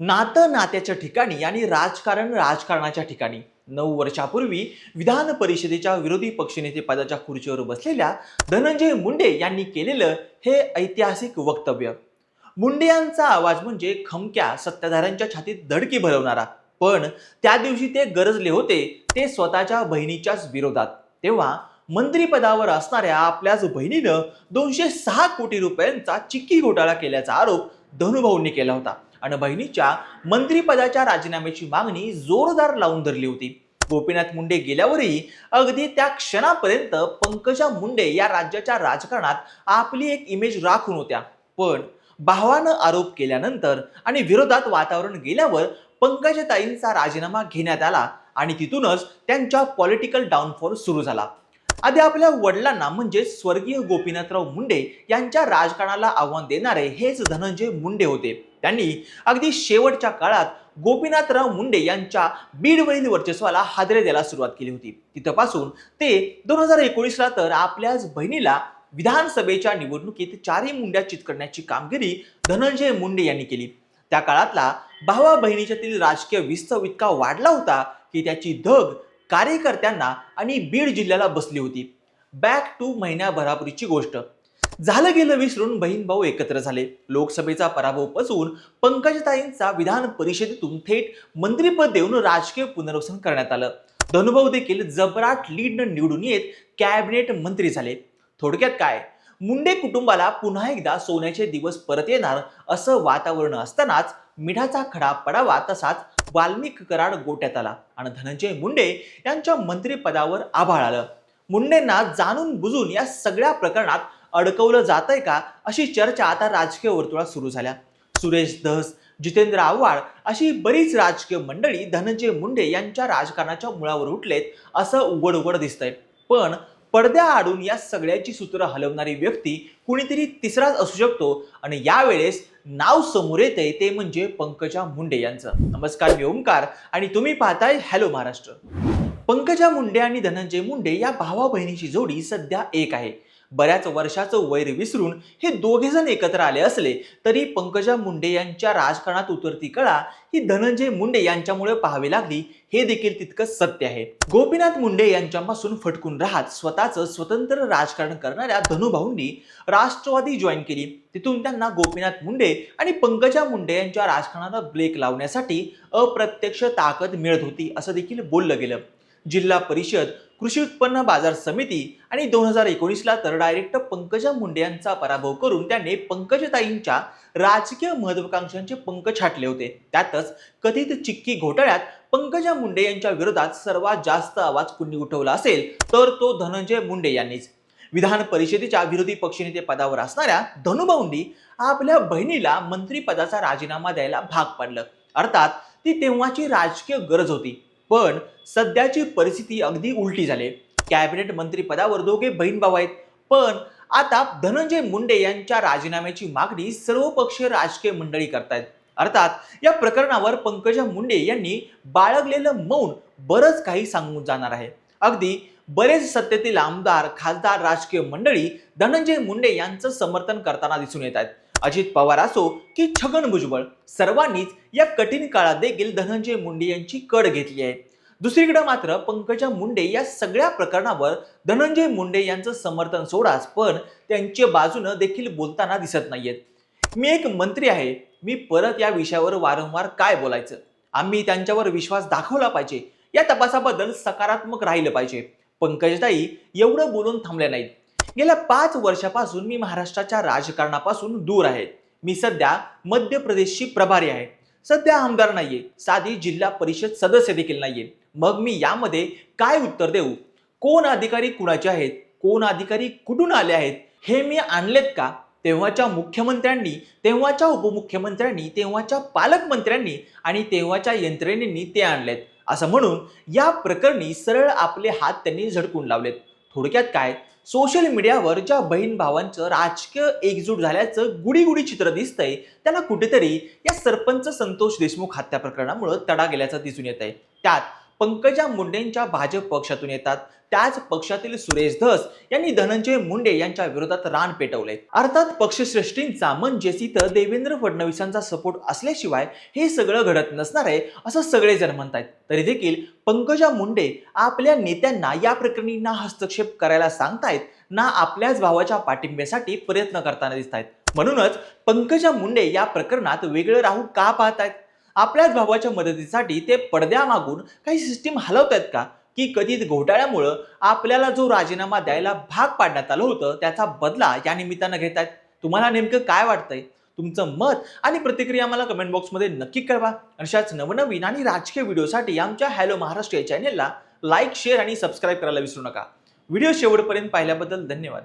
नातं नात्याच्या ठिकाणी आणि राजकारण राजकारणाच्या ठिकाणी. नऊ वर्षापूर्वी विधान परिषदेच्या विरोधी पक्षनेते पदाच्या खुर्चीवर बसलेल्या धनंजय मुंडे यांनी केलेलं हे ऐतिहासिक वक्तव्य. मुंडे यांचा आवाज म्हणजे खमक्या सत्ताधाऱ्यांच्या छातीत धडकी भरवणारा. पण त्या दिवशी ते गरजले होते ते स्वतःच्या बहिणीच्याच विरोधात. तेव्हा मंत्रीपदावर असणाऱ्या आपल्याच बहिणीनं दोनशे सहा कोटी रुपयांचा चिक्की घोटाळा केल्याचा आरोप धनुभाऊंनी केला होता. आणि बहिणीच्या मंत्रीपदाच्या राजीनाम्याची मागणी जोरदार लावून धरली होती. गोपीनाथ मुंडे गेल्यावरही अगदी त्या क्षणापर्यंत पंकजा मुंडे या राज्याच्या राजकारणात आपली एक इमेज राखून होत्या. पण भावानं आरोप केल्यानंतर आणि विरोधात वातावरण गेल्यावर पंकजाताईंचा राजीनामा घेण्यात आला आणि तिथूनच त्यांच्या पॉलिटिकल डाऊनफॉल सुरू झाला. आधी आपल्या वडिलांना म्हणजे स्वर्गीय गोपीनाथराव मुंडे यांच्या राजकारणाला आव्हान देणारे हेच धनंजय मुंडे होते. त्यांनी अगदी शेवटच्या काळात गोपीनाथराव मुंडे यांच्या बीडवरील वर्चस्वाला हादरे द्यायला सुरुवात केली होती. तिथपासून ते दोन हजार एकोणीसला तर आपल्याच बहिणीला विधानसभेच्या निवडणुकीत चारही मुंड्या चित करण्याची कामगिरी धनंजय मुंडे यांनी केली. त्या काळातला भावा बहिणीच्यातील राजकीय विस्तव इतका वाढला होता की त्याची धग कार्यकर्त्यांना आणि बीड जिल्ह्याला बसली होती. बॅक टू महिन्याभरापूर्वीची गोष्ट. झालं गेलं विसरून बहीण भाऊ एकत्र झाले. लोकसभेचा पराभव पचवून पंकजताईंचा विधान परिषदेतून थेट मंत्रीपद देऊन राजकीय पुनर्वसन करण्यात आलं. धनुभाऊ देखील जबराट लीडनं निवडून येत कॅबिनेट मंत्री झाले. थोडक्यात काय? मुंडे कुटुंबाला पुन्हा एकदा सोन्याचे दिवस परत येणार असं वातावरण असतानाच मिठाचा खडा पडावा तसाच वाल्मिक कराड गोट्यात आला आणि धनंजय मुंडे यांच्या मंत्रिपदावर आभाळ आलं. मुंडेंना जाणून बुजून या सगळ्या प्रकरणात अडकवलं जातंय का? अशी चर्चा आता राजकीय वर्तुळात सुरू झाल्या. सुरेश धस जितेंद्र आव्हाड अशी बरीच राजकीय मंडळी धनंजय मुंडे यांच्या राजकारणाच्या मुळावर उठलेत असं उघड उघड दिसतंय. पण पडद्या आडून या सगळ्याची सूत्र हलवणारी व्यक्ती कुणीतरी तिसराच असू शकतो आणि यावेळेस नाव समोर येते ते म्हणजे पंकजा मुंडे यांचं. नमस्कार मी ओमकार आणि तुम्ही पाहताय हॅलो महाराष्ट्र. पंकजा मुंडे आणि धनंजय मुंडे या भावा बहिणीची जोडी सध्या एक आहे. बऱ्याच वर्षाचं वैर विसरून हे दोघेजण एकत्र आले असले तरी पंकजा मुंडे यांच्या राजकारणात उतरती कळा ही धनंजय मुंडे यांच्यामुळे पाहावी लागली हे देखील तितकंच सत्य आहे. गोपीनाथ मुंडे यांच्यापासून फटकून राहत स्वतःचं स्वतंत्र राजकारण करणाऱ्या धनुभाऊंनी राष्ट्रवादी जॉईन केली. तिथून त्यांना गोपीनाथ मुंडे आणि पंकजा मुंडे यांच्या राजकारणाला ब्रेक लावण्यासाठी अप्रत्यक्ष ताकद मिळत होती असं देखील बोललं गेलं. जिल्हा परिषद कृषी उत्पन्न बाजार समिती आणि दोन हजार एकोणीसला तर डायरेक्ट पंकजा मुंडे यांचा पराभव करून त्याने पंकजताईंच्या राजकीय महत्वाकांक्षांचे पंख छाटले होते. त्यातच कथित चिक्की घोटाळ्यात पंकजा मुंडे यांच्या विरोधात सर्वात जास्त आवाज कुणी उठवला असेल तर तो धनंजय मुंडे यांनीच. विधान परिषदेच्या विरोधी पक्षनेते पदावर असणाऱ्या धनुभाऊंनी आपल्या बहिणीला मंत्रीपदाचा राजीनामा द्यायला भाग पाडलं. अर्थात ती तेव्हाची राजकीय गरज होती. पण सध्याची परिस्थिती अगदी उलटी झाली. कॅबिनेट मंत्रीपदावर दोघे बहीण भाऊ आहेत. पण आता धनंजय मुंडे यांच्या राजीनाम्याची मागणी सर्वपक्षीय राजकीय मंडळी करतायत. अर्थात या प्रकरणावर पंकजा मुंडे यांनी बाळगलेलं मौन बरंच काही सांगून जाणार आहे. अगदी बरेच सत्तेतील आमदार खासदार राजकीय मंडळी धनंजय मुंडे यांचं समर्थन करताना दिसून येत आहेत. अजित पवार असो की छगन भुजबळ सर्वांनीच या कठीण काळात देखील धनंजय मुंडे यांची कड घेतली आहे. दुसरीकडे मात्र पंकजा मुंडे या सगळ्या प्रकरणावर धनंजय मुंडे यांचं समर्थन सोडाच पण त्यांच्या बाजूनं देखील बोलताना दिसत नाहीयेत. मी एक मंत्री आहे मी परत या विषयावर वारंवार काय बोलायचं? आम्ही त्यांच्यावर विश्वास दाखवला पाहिजे या तपासाबद्दल सकारात्मक राहिलं पाहिजे. पंकजताई एवढं बोलून थांबल्या नाहीत. गेल्या पाच वर्षापासून मी महाराष्ट्राच्या राजकारणापासून दूर आहे. मी सध्या मध्य प्रदेशची प्रभारी आहे. सध्या आमदार नाहीये. साधी जिल्हा परिषद सदस्य देखील नाहीये. मग मी यामध्ये काय उत्तर देऊ? कोण अधिकारी कुणाचे आहेत? कोण अधिकारी कुठून आले आहेत? हे मी आणलेत का? तेव्हाच्या मुख्यमंत्र्यांनी तेव्हाच्या उपमुख्यमंत्र्यांनी तेव्हाच्या पालकमंत्र्यांनी आणि तेव्हाच्या यंत्रणेनी ते आणलेत. असं म्हणून या प्रकरणी सरळ आपले हात त्यांनी झडकून लावलेत. थोडक्यात काय? सोशल मीडियावर ज्या बहीण भावांचं राजकीय एकजूट झाल्याचं गुडीगुडी चित्र दिसतंय त्याला कुठेतरी या सरपंच संतोष देशमुख हत्या प्रकरणामुळे तडा गेल्याचं दिसून येत आहे त्यात पंकजा मुंडेंच्या भाजप पक्षातून येतात. त्याच पक्षातील सुरेश धस यांनी धनंजय मुंडे यांच्या विरोधात रान पेटवले. अर्थात पक्षश्रेष्ठींचा म्हणजेच इथं देवेंद्र फडणवीसांचा सपोर्ट असल्याशिवाय हे सगळं घडत नसणार आहे असं सगळेजण म्हणतायत. तरी देखील पंकजा मुंडे आपल्या नेत्यांना या प्रकरणी ना हस्तक्षेप करायला सांगतायत ना आपल्याच भावाच्या पाठिंब्यासाठी प्रयत्न करताना दिसत आहेत म्हणूनच पंकजा मुंडे या प्रकरणात वेगळं राहून का पाहतायत? आपल्याच भावाच्या मदतीसाठी ते पडद्यामागून काही सिस्टीम हलवत आहेत का? की कधीच घोटाळ्यामुळं आपल्याला जो राजीनामा द्यायला भाग पाडण्यात आलं होतं त्याचा बदला या निमित्तानं घेत आहेत तुम्हाला नेमकं काय वाटतंय? तुमचं मत आणि प्रतिक्रिया मला कमेंट बॉक्समध्ये नक्की कळवा. अशाच नवनवीन आणि राजकीय व्हिडिओसाठी आमच्या हॅलो महाराष्ट्र या चॅनेलला लाईक शेअर आणि सबस्क्राईब करायला विसरू नका. व्हिडिओ शेवटपर्यंत पाहिल्याबद्दल धन्यवाद.